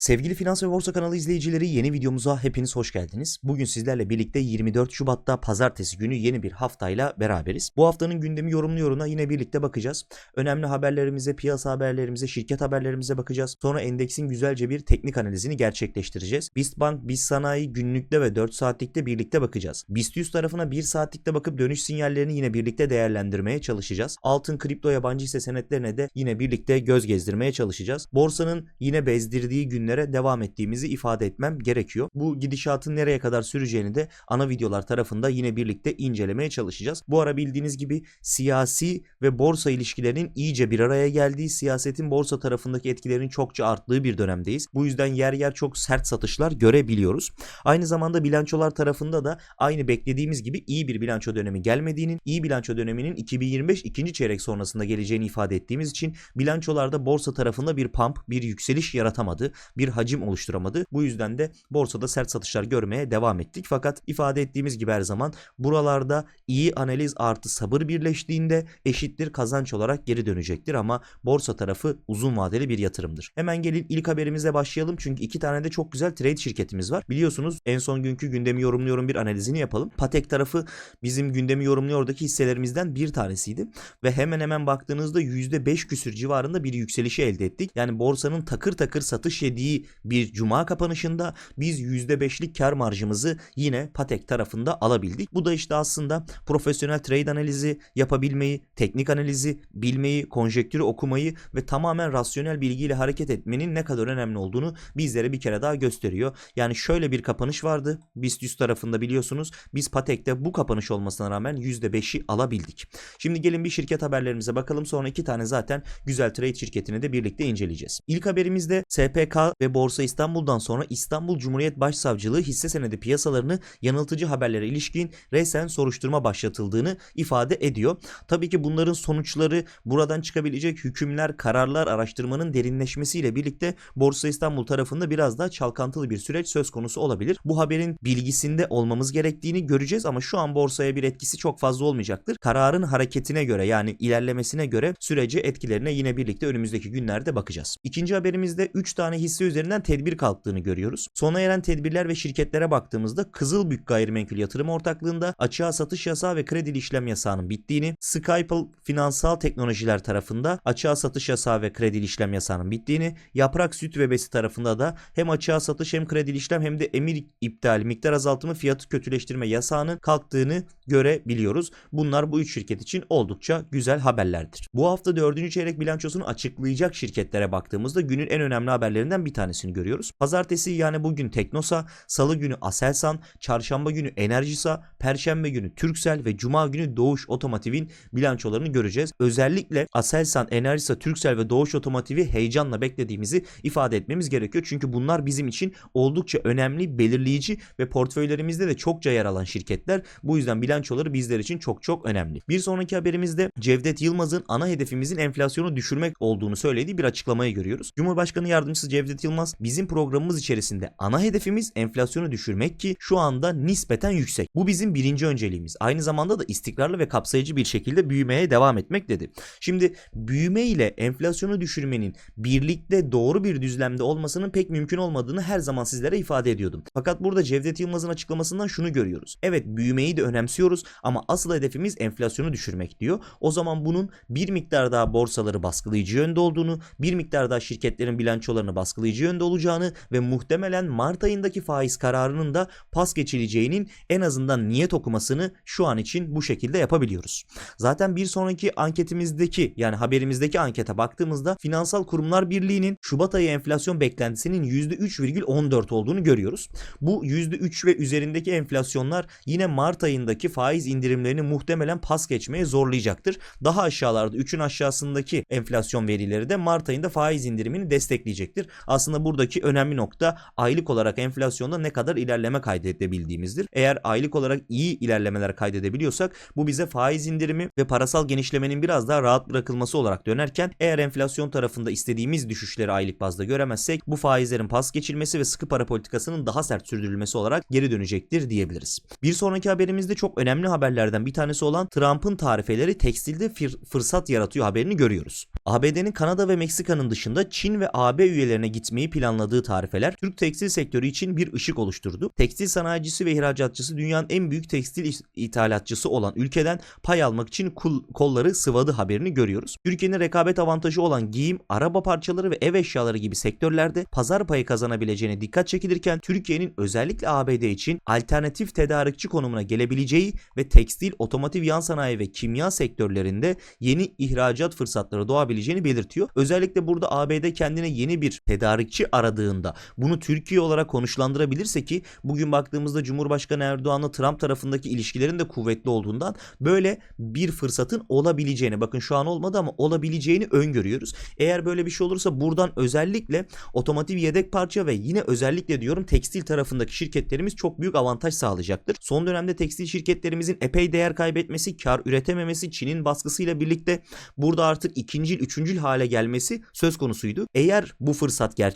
Sevgili Finans ve Borsa kanalı izleyicileri yeni videomuza hepiniz hoş geldiniz. Bugün sizlerle birlikte 24 Şubat'ta pazartesi günü yeni bir haftayla beraberiz. Bu haftanın gündemi yorumlu yoruna yine birlikte bakacağız. Önemli haberlerimize, piyasa haberlerimize, şirket haberlerimize bakacağız. Sonra endeksin güzelce bir teknik analizini gerçekleştireceğiz. BIST Bank, BIST Sanayi günlükte ve 4 saatlikte birlikte bakacağız. BIST 100 tarafına 1 saatlikte bakıp dönüş sinyallerini yine birlikte değerlendirmeye çalışacağız. Altın, kripto, yabancı hisse senetlerine de yine birlikte göz gezdirmeye çalışacağız. Borsanın yine bezdirdiği günlere devam ettiğimizi ifade etmem gerekiyor. Bu gidişatın nereye kadar süreceğini de ana videolar tarafında yine birlikte incelemeye çalışacağız. Bu ara bildiğiniz gibi siyasi ve borsa ilişkilerinin iyice bir araya geldiği, siyasetin borsa tarafındaki etkilerinin çokça arttığı bir dönemdeyiz. Bu yüzden yer yer çok sert satışlar görebiliyoruz. Aynı zamanda bilançolar tarafında da aynı beklediğimiz gibi iyi bir bilanço dönemi gelmediğinin, iyi bilanço döneminin 2025 ikinci çeyrek sonrasında geleceğini ifade ettiğimiz için bilançolarda borsa tarafında bir pump, bir yükseliş yaratamadı, bir hacim oluşturamadı. Bu yüzden de borsada sert satışlar görmeye devam ettik. Fakat ifade ettiğimiz gibi her zaman buralarda iyi analiz artı sabır birleştiğinde eşittir kazanç olarak geri dönecektir ama borsa tarafı uzun vadeli bir yatırımdır. Hemen gelin ilk haberimizle başlayalım çünkü iki tane de çok güzel trade şirketimiz var. Biliyorsunuz en son günkü gündemi yorumluyorum bir analizini yapalım. Patek tarafı bizim gündemi yorumluyordaki hisselerimizden bir tanesiydi ve hemen hemen baktığınızda %5 küsür civarında bir yükselişi elde ettik. Yani borsanın takır takır satış yediği bir cuma kapanışında biz %5'lik kar marjımızı yine Patek tarafında alabildik. Bu da işte aslında profesyonel trade analizi yapabilmeyi, teknik analizi bilmeyi, konjektürü okumayı ve tamamen rasyonel bilgiyle hareket etmenin ne kadar önemli olduğunu bizlere bir kere daha gösteriyor. Yani şöyle bir kapanış vardı. BIST 100 tarafında biliyorsunuz. Biz Patek'te bu kapanış olmasına rağmen %5'i alabildik. Şimdi gelin bir şirket haberlerimize bakalım. Sonra iki tane zaten güzel trade şirketini de birlikte inceleyeceğiz. İlk haberimizde SPK ve Borsa İstanbul'dan sonra İstanbul Cumhuriyet Başsavcılığı hisse senedi piyasalarını yanıltıcı haberlere ilişkin resen soruşturma başlatıldığını ifade ediyor. Tabii ki bunların sonuçları buradan çıkabilecek hükümler, kararlar, araştırmanın derinleşmesiyle birlikte Borsa İstanbul tarafında biraz daha çalkantılı bir süreç söz konusu olabilir. Bu haberin bilgisinde olmamız gerektiğini göreceğiz ama şu an borsaya bir etkisi çok fazla olmayacaktır. Kararın hareketine göre yani ilerlemesine göre sürece etkilerine yine birlikte önümüzdeki günlerde bakacağız. İkinci haberimizde 3 tane hisse üzerinden tedbir kalktığını görüyoruz. Sona eren tedbirler ve şirketlere baktığımızda Kızılbük Gayrimenkul Yatırım Ortaklığında açığa satış yasağı ve kredili işlem yasağının bittiğini, Skypal Finansal Teknolojiler tarafında açığa satış yasağı ve kredili işlem yasağının bittiğini, Yaprak Süt ve Besi tarafında da hem açığa satış hem kredili işlem hem de emir iptali, miktar azaltımı, fiyatı kötüleştirme yasağının kalktığını görebiliyoruz. Bunlar bu üç şirket için oldukça güzel haberlerdir. Bu hafta dördüncü çeyrek bilançosunu açıklayacak şirketlere baktığımızda günün en önemli haberlerinden bir tanesini görüyoruz. Pazartesi yani bugün Teknosa, Salı günü Aselsan, Çarşamba günü Enerjisa, Perşembe günü Türksel ve Cuma günü Doğuş Otomotiv'in bilançolarını göreceğiz. Özellikle Aselsan, Enerjisa, Türksel ve Doğuş Otomotiv'i heyecanla beklediğimizi ifade etmemiz gerekiyor. Çünkü bunlar bizim için oldukça önemli, belirleyici ve portföylerimizde de çokça yer alan şirketler. Bu yüzden bilançoları bizler için çok çok önemli. Bir sonraki haberimizde Cevdet Yılmaz'ın ana hedefimizin enflasyonu düşürmek olduğunu söylediği bir açıklamayı görüyoruz. Cumhurbaşkanı Yardımcısı Cevdet Yılmaz bizim programımız içerisinde ana hedefimiz enflasyonu düşürmek ki şu anda nispeten yüksek. Bu bizim birinci önceliğimiz. Aynı zamanda da istikrarlı ve kapsayıcı bir şekilde büyümeye devam etmek dedi. Şimdi büyüme ile enflasyonu düşürmenin birlikte doğru bir düzlemde olmasının pek mümkün olmadığını her zaman sizlere ifade ediyordum. Fakat burada Cevdet Yılmaz'ın açıklamasından şunu görüyoruz. Evet büyümeyi de önemsiyoruz ama asıl hedefimiz enflasyonu düşürmek diyor. O zaman bunun bir miktar daha borsaları baskılayıcı yönde olduğunu, bir miktar daha şirketlerin bilançolarını baskılayıcı yönde olacağını ve muhtemelen Mart ayındaki faiz kararının da pas geçileceğinin en azından niyet okumasını şu an için bu şekilde yapabiliyoruz. Zaten bir sonraki anketimizdeki yani haberimizdeki ankete baktığımızda Finansal Kurumlar Birliği'nin Şubat ayı enflasyon beklentisinin %3,14 olduğunu görüyoruz. Bu %3 ve üzerindeki enflasyonlar yine Mart ayındaki faiz indirimlerini muhtemelen pas geçmeye zorlayacaktır. Daha aşağılarda 3'ün aşağısındaki enflasyon verileri de Mart ayında faiz indirimini destekleyecektir. Aslında buradaki önemli nokta aylık olarak enflasyonda ne kadar ilerleme kaydedebildiğimizdir. Eğer aylık olarak iyi ilerlemeler kaydedebiliyorsak bu bize faiz indirimi ve parasal genişlemenin biraz daha rahat bırakılması olarak dönerken eğer enflasyon tarafında istediğimiz düşüşleri aylık bazda göremezsek bu faizlerin pas geçilmesi ve sıkı para politikasının daha sert sürdürülmesi olarak geri dönecektir diyebiliriz. Bir sonraki haberimizde çok önemli haberlerden bir tanesi olan Trump'ın tarifeleri tekstilde fır- fırsat yaratıyor haberini görüyoruz. ABD'nin Kanada ve Meksika'nın dışında Çin ve AB üyelerine gitmesi üretmeyi planladığı tarifeler Türk tekstil sektörü için bir ışık oluşturdu. Tekstil sanayicisi ve ihracatçısı dünyanın en büyük tekstil ithalatçısı olan ülkeden pay almak için kul- kolları sıvadı haberini görüyoruz. Türkiye'nin rekabet avantajı olan giyim, araba parçaları ve ev eşyaları gibi sektörlerde pazar payı kazanabileceğine dikkat çekilirken Türkiye'nin özellikle ABD için alternatif tedarikçi konumuna gelebileceği ve tekstil, otomotiv yan sanayi ve kimya sektörlerinde yeni ihracat fırsatları doğabileceğini belirtiyor. Özellikle burada ABD kendine yeni bir tedarikçi aradığında bunu Türkiye olarak konuşlandırabilirse ki bugün baktığımızda Cumhurbaşkanı Erdoğan'la Trump tarafındaki ilişkilerin de kuvvetli olduğundan böyle bir fırsatın olabileceğini bakın şu an olmadı ama olabileceğini öngörüyoruz. Eğer böyle bir şey olursa buradan özellikle otomotiv yedek parça ve yine özellikle diyorum tekstil tarafındaki şirketlerimiz çok büyük avantaj sağlayacaktır. Son dönemde tekstil şirketlerimizin epey değer kaybetmesi, kar üretememesi, Çin'in baskısıyla birlikte burada artık ikincil, üçüncül hale gelmesi söz konusuydu. Eğer bu fırsat gerçekleşirse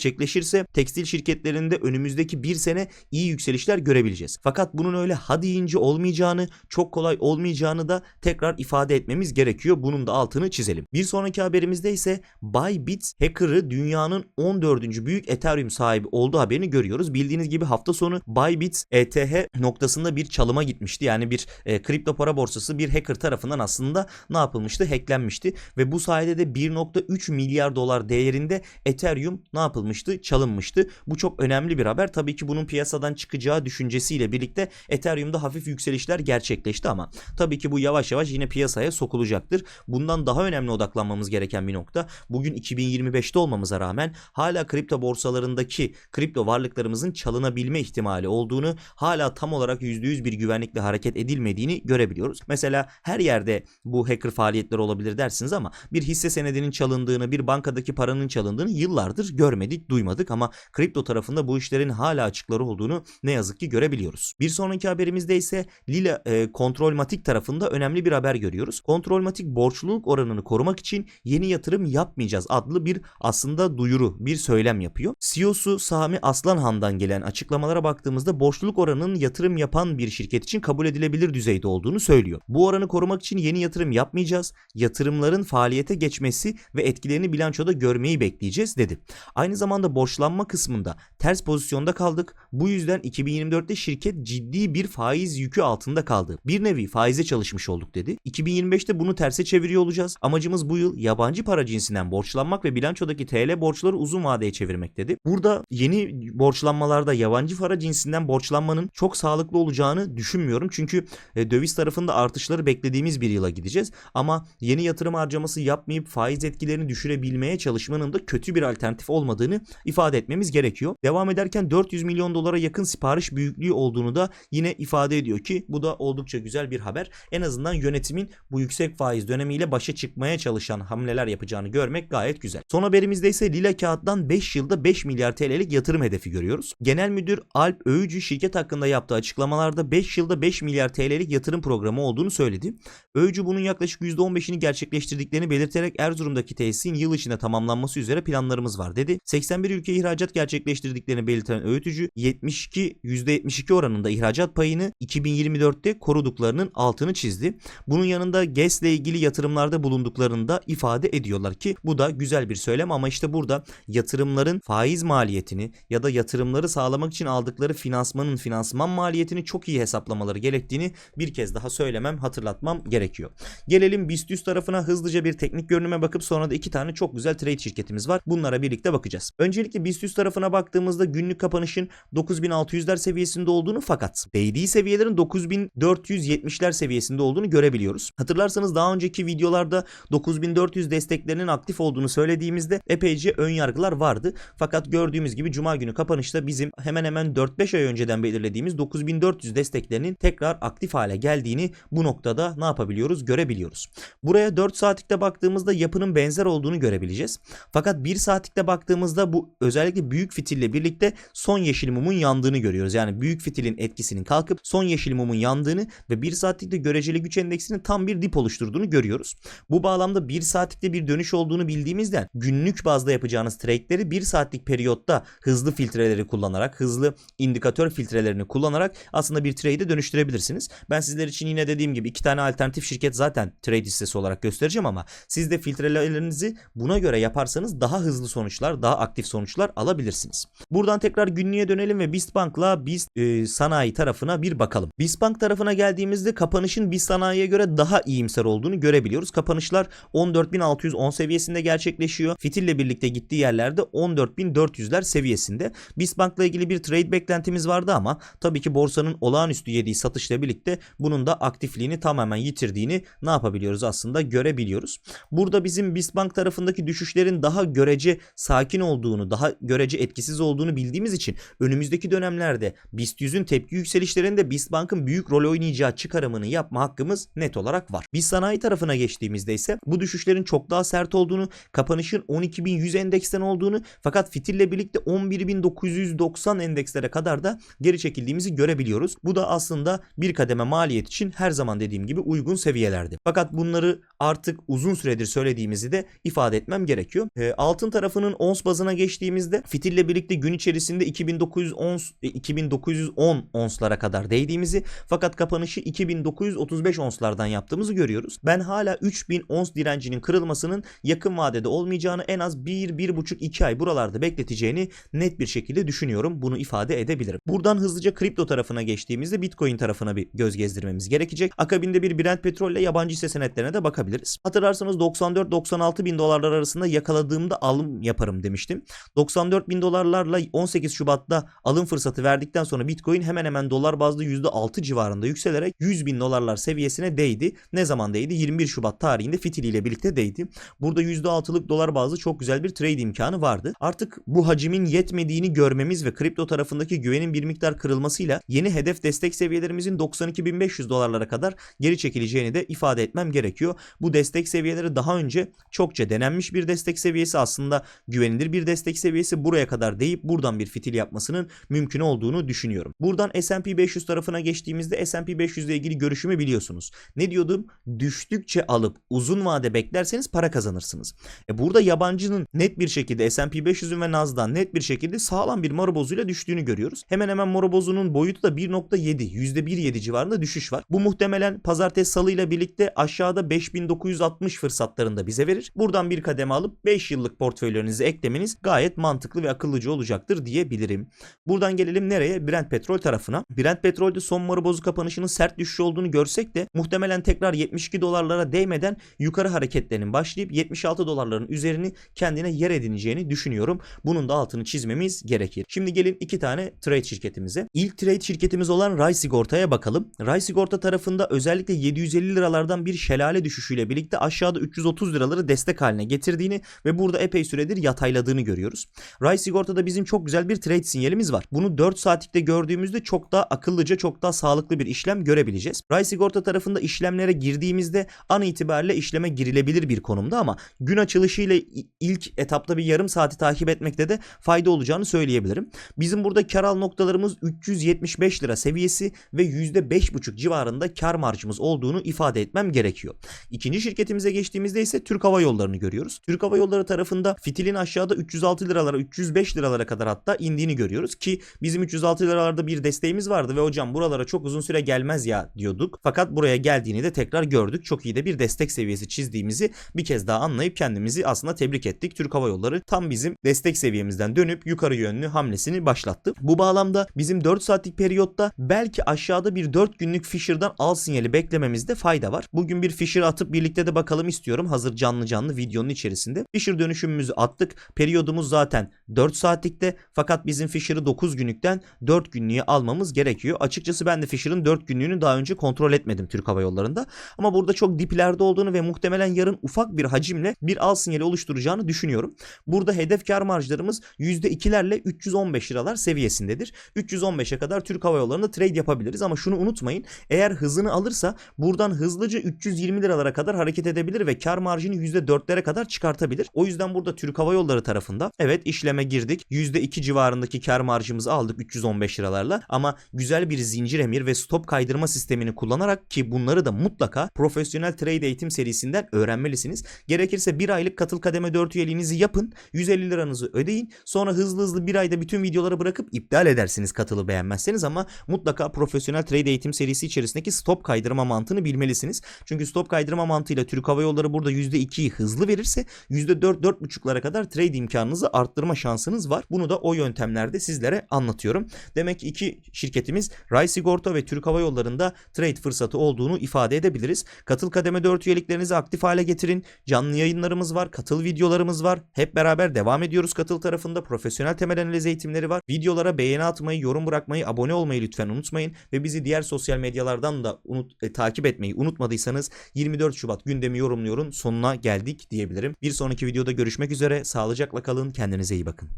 tekstil şirketlerinde önümüzdeki bir sene iyi yükselişler görebileceğiz. Fakat bunun öyle ha deyince olmayacağını, çok kolay olmayacağını da tekrar ifade etmemiz gerekiyor. Bunun da altını çizelim. Bir sonraki haberimizde ise Bybit hacker'ı dünyanın 14. büyük Ethereum sahibi olduğu haberini görüyoruz. Bildiğiniz gibi hafta sonu Bybit ETH noktasında bir çalıma gitmişti. Yani bir e, kripto para borsası bir hacker tarafından aslında ne yapılmıştı? Hacklenmişti ve bu sayede de 1.3 milyar dolar değerinde Ethereum ne yapılmıştı? Çalınmıştı. Bu çok önemli bir haber. Tabii ki bunun piyasadan çıkacağı düşüncesiyle birlikte Ethereum'da hafif yükselişler gerçekleşti ama tabii ki bu yavaş yavaş yine piyasaya sokulacaktır. Bundan daha önemli odaklanmamız gereken bir nokta. Bugün 2025'te olmamıza rağmen hala kripto borsalarındaki kripto varlıklarımızın çalınabilme ihtimali olduğunu, hala tam olarak %100 bir güvenlikle hareket edilmediğini görebiliyoruz. Mesela her yerde bu hacker faaliyetleri olabilir dersiniz ama bir hisse senedinin çalındığını, bir bankadaki paranın çalındığını yıllardır görmedik, duymadık ama kripto tarafında bu işlerin hala açıkları olduğunu ne yazık ki görebiliyoruz. Bir sonraki haberimizde ise Lila e, Kontrolmatik tarafında önemli bir haber görüyoruz. Kontrolmatik borçluluk oranını korumak için yeni yatırım yapmayacağız adlı bir aslında duyuru, bir söylem yapıyor. CEO'su Sami Aslanhan'dan gelen açıklamalara baktığımızda borçluluk oranının yatırım yapan bir şirket için kabul edilebilir düzeyde olduğunu söylüyor. Bu oranı korumak için yeni yatırım yapmayacağız. Yatırımların faaliyete geçmesi ve etkilerini bilançoda görmeyi bekleyeceğiz dedi. Aynı zamanda borçlanma kısmında ters pozisyonda kaldık. Bu yüzden 2024'te şirket ciddi bir faiz yükü altında kaldı. Bir nevi faize çalışmış olduk dedi. 2025'te bunu terse çeviriyor olacağız. Amacımız bu yıl yabancı para cinsinden borçlanmak ve bilançodaki TL borçları uzun vadeye çevirmek dedi. Burada yeni borçlanmalarda yabancı para cinsinden borçlanmanın çok sağlıklı olacağını düşünmüyorum. Çünkü e, döviz tarafında artışları beklediğimiz bir yıla gideceğiz. Ama yeni yatırım harcaması yapmayıp faiz etkilerini düşürebilmeye çalışmanın da kötü bir alternatif olmadığını ifade etmemiz gerekiyor. Devam ederken 400 milyon dolara yakın sipariş büyüklüğü olduğunu da yine ifade ediyor ki bu da oldukça güzel bir haber. En azından yönetimin bu yüksek faiz dönemiyle başa çıkmaya çalışan hamleler yapacağını görmek gayet güzel. Son haberimizde ise Lila Kağıt'tan 5 yılda 5 milyar TL'lik yatırım hedefi görüyoruz. Genel Müdür Alp Öğücü şirket hakkında yaptığı açıklamalarda 5 yılda 5 milyar TL'lik yatırım programı olduğunu söyledi. Öğücü bunun yaklaşık %15'ini gerçekleştirdiklerini belirterek Erzurum'daki tesisin yıl içinde tamamlanması üzere planlarımız var dedi. 81 ülke ihracat gerçekleştirdiklerini belirten öğütücü 72 %72 oranında ihracat payını 2024'te koruduklarının altını çizdi. Bunun yanında GES'le ilgili yatırımlarda bulunduklarını da ifade ediyorlar ki bu da güzel bir söylem ama işte burada yatırımların faiz maliyetini ya da yatırımları sağlamak için aldıkları finansmanın finansman maliyetini çok iyi hesaplamaları gerektiğini bir kez daha söylemem, hatırlatmam gerekiyor. Gelelim BIST 100 tarafına hızlıca bir teknik görünüme bakıp sonra da iki tane çok güzel trade şirketimiz var. Bunlara birlikte bakacağız. Öncelikle BIST 100 tarafına baktığımızda günlük kapanışın 9600'ler seviyesinde olduğunu fakat değdiği seviyelerin 9470'ler seviyesinde olduğunu görebiliyoruz. Hatırlarsanız daha önceki videolarda 9400 desteklerinin aktif olduğunu söylediğimizde epeyce ön yargılar vardı. Fakat gördüğümüz gibi cuma günü kapanışta bizim hemen hemen 4-5 ay önceden belirlediğimiz 9400 desteklerinin tekrar aktif hale geldiğini bu noktada ne yapabiliyoruz görebiliyoruz. Buraya 4 saatlikte baktığımızda yapının benzer olduğunu görebileceğiz. Fakat 1 saatlikte baktığımızda bu özellikle büyük fitille birlikte son yeşil mumun yandığını görüyoruz. Yani büyük fitilin etkisinin kalkıp son yeşil mumun yandığını ve 1 saatlikte göreceli güç endeksinin tam bir dip oluşturduğunu görüyoruz. Bu bağlamda 1 saatlikte bir dönüş olduğunu bildiğimizden günlük bazda yapacağınız trade'leri 1 saatlik periyotta hızlı filtreleri kullanarak, hızlı indikatör filtrelerini kullanarak aslında bir trade'e dönüştürebilirsiniz. Ben sizler için yine dediğim gibi iki tane alternatif şirket zaten trade hissesi olarak göstereceğim ama siz de filtrelerinizi buna göre yaparsanız daha hızlı sonuçlar, daha aktif sonuçlar alabilirsiniz. Buradan tekrar günlüğe dönelim ve BIST Bank'la BIST e, sanayi tarafına bir bakalım. BIST Bank tarafına geldiğimizde kapanışın BIST sanayiye göre daha iyimser olduğunu görebiliyoruz. Kapanışlar 14.610 seviyesinde gerçekleşiyor. Fitille birlikte gittiği yerlerde 14.400'ler seviyesinde. BIST Bank'la ilgili bir trade beklentimiz vardı ama tabii ki borsanın olağanüstü yediği satışla birlikte bunun da aktifliğini tamamen yitirdiğini ne yapabiliyoruz aslında görebiliyoruz. Burada bizim BIST Bank tarafındaki düşüşlerin daha görece sakin olduğunu, daha görece etkisiz olduğunu bildiğimiz için önümüzdeki dönemlerde BIST 100'ün tepki yükselişlerinde BIST Bank'ın büyük rol oynayacağı çıkarımını yapma hakkımız net olarak var. BIST sanayi tarafına geçtiğimizde ise bu düşüşlerin çok daha sert olduğunu, kapanışın 12.100 endeksten olduğunu fakat fitille birlikte 11.990 endekslere kadar da geri çekildiğimizi görebiliyoruz. Bu da aslında bir kademe maliyet için her zaman dediğim gibi uygun seviyelerdi. Fakat bunları artık uzun süredir söylediğimizi de ifade etmem gerekiyor. E, altın tarafının ons bazına geçtiğimizde fitille birlikte gün içerisinde 2900 ons e, 2910 onslara kadar değdiğimizi fakat kapanışı 2935 onslardan yaptığımızı görüyoruz. Ben hala 3000 ons direncinin kırılmasının yakın vadede olmayacağını en az 1-1,5-2 ay buralarda bekleteceğini net bir şekilde düşünüyorum. Bunu ifade edebilirim. Buradan hızlıca kripto tarafına geçtiğimizde Bitcoin tarafına bir göz gezdirmemiz gerekecek. Akabinde bir Brent petrol ile yabancı hisse senetlerine de bakabiliriz. Hatırlarsanız 94-96 bin dolarlar arasında yakaladığımda alım yaparım demiştim. 94 bin dolarlarla 18 Şubat'ta alım fırsatı verdikten sonra Bitcoin hemen hemen dolar bazlı %6 civarında yükselerek 100 bin dolarlar seviyesine değdi. Ne zaman değdi? 21 Şubat tarihinde fitiliyle birlikte değdi. Burada %6'lık dolar bazlı çok güzel bir trade imkanı vardı. Artık bu hacimin yetmediğini görmemiz ve kripto tarafındaki güvenin bir miktar kırılmasıyla yeni hedef destek seviyelerimizin 92.500 dolarlara kadar geri çekileceğini de ifade etmem gerekiyor. Bu destek seviyeleri daha önce çokça denenmiş bir destek seviyesi aslında güvenilir bir destek seviyesi buraya kadar deyip buradan bir fitil yapmasının mümkün olduğunu düşünüyorum. Buradan S&P 500 tarafına geçtiğimizde S&P 500 ile ilgili görüşümü biliyorsunuz. Ne diyordum? Düştükçe alıp uzun vade beklerseniz para kazanırsınız. E burada yabancının net bir şekilde S&P 500'ün ve Nasdaq'ın net bir şekilde sağlam bir morobozuyla düştüğünü görüyoruz. Hemen hemen morobozunun boyutu da 1.7, %1.7 civarında düşüş var. Bu muhtemelen pazartesi salı ile birlikte aşağıda 5960 fırsatlarında bize verir. Buradan bir kademe alıp 5 yıllık portföylerinizi eklemeniz gayet mantıklı ve akıllıca olacaktır diyebilirim. Buradan gelelim nereye? Brent petrol tarafına. Brent petrolde son morobozu kapanışının sert düşüş olduğunu görsek de muhtemelen tekrar 72 dolarlara değmeden yukarı hareketlerinin başlayıp 76 dolarların üzerini kendine yer edineceğini düşünüyorum. Bunun da altını çizmemiz gerekir. Şimdi gelin iki tane trade şirketimize. İlk trade şirketimiz olan Ray Sigorta'ya bakalım. Ray Sigorta tarafında özellikle 750 liralardan bir şelale düşüşüyle birlikte aşağıda 330 liraları destek haline getirdiğini ve burada epey süredir yatayladığını görüyoruz. Ray Sigorta'da bizim çok güzel bir trade sinyalimiz var. Bunu 4 saatlikte gördüğümüzde çok daha akıllıca, çok daha sağlıklı bir işlem görebileceğiz. Ray Sigorta tarafında işlemlere girdiğimizde an itibariyle işleme girilebilir bir konumda ama gün açılışıyla ilk etapta bir yarım saati takip etmekte de fayda olacağını söyleyebilirim. Bizim burada kar al noktalarımız 375 lira seviyesi ve %5,5 civarında kar marjımız olduğunu ifade etmem gerekiyor. İkinci şirketimize geçtiğimizde ise Türk Hava Yolları'nı görüyoruz. Türk Hava Yolları tarafında fitilin aşağıda 306 liralara 305 liralara kadar hatta indiğini görüyoruz ki bizim 306 liralarda bir desteğimiz vardı ve hocam buralara çok uzun süre gelmez ya diyorduk. Fakat buraya geldiğini de tekrar gördük. Çok iyi de bir destek seviyesi çizdiğimizi bir kez daha anlayıp kendimizi aslında tebrik ettik. Türk Hava Yolları tam bizim destek seviyemizden dönüp yukarı yönlü hamlesini başlattı. Bu bağlamda bizim 4 saatlik periyotta belki aşağıda bir 4 günlük Fisher'dan al sinyali beklememizde fayda var. Bugün bir Fisher atıp birlikte de bakalım istiyorum hazır canlı canlı videonun içerisinde. Fisher dönüşümümüzü attık. Periyodumuz zaten 4 saatlikte fakat bizim Fisher'ı 9 günlükten 4 günlüğe almamız gerekiyor. Açıkçası ben de Fisher'ın 4 günlüğünü daha önce kontrol etmedim Türk Hava Yolları'nda. Ama burada çok diplerde olduğunu ve muhtemelen yarın ufak bir hacimle bir al sinyali oluşturacağını düşünüyorum. Burada hedef kar marjlarımız %2'lerle 315 liralar seviyesindedir. 315'e kadar Türk Hava Yolları'nda trade yapabiliriz ama şunu unutmayın. Eğer hızını alırsa buradan hızlıca 320 liralara kadar hareket edebilir ve kar marjını %4'lere kadar çıkartabilir. O yüzden burada Türk Hava Yolları tarafında evet işleme girdik. %2 civarındaki kar marjımızı aldık 315 liralarla ama güzel bir zincir emir ve stop kaydırma sistemini kullanarak ki bunları da mutlaka profesyonel trade eğitim serisinden öğrenmelisiniz. Gerekirse bir aylık katıl kademe 4 üyeliğinizi yapın. 150 liranızı ödeyin. Sonra hızlı hızlı bir ayda bütün videoları bırakıp iptal edersiniz katılı beğenmezseniz ama mutlaka profesyonel trade eğitim serisi içerisindeki stop kaydırma mantığını bilmelisiniz. Çünkü stop kaydırma mantığıyla Türk Hava Yolları burada %2'yi hızlı verirse %4-4.5'lara kadar trade imkanı imkanınızı arttırma şansınız var. Bunu da o yöntemlerde sizlere anlatıyorum. Demek ki iki şirketimiz Ray Sigorta ve Türk Hava Yolları'nda trade fırsatı olduğunu ifade edebiliriz. Katıl kademe 4 üyeliklerinizi aktif hale getirin. Canlı yayınlarımız var, katıl videolarımız var. Hep beraber devam ediyoruz katıl tarafında. Profesyonel temel analiz eğitimleri var. Videolara beğeni atmayı, yorum bırakmayı, abone olmayı lütfen unutmayın. Ve bizi diğer sosyal medyalardan da unut, e, takip etmeyi unutmadıysanız 24 Şubat gündemi yorumluyorun sonuna geldik diyebilirim. Bir sonraki videoda görüşmek üzere. Sağlıcakla kalın. Kendinize iyi bakın.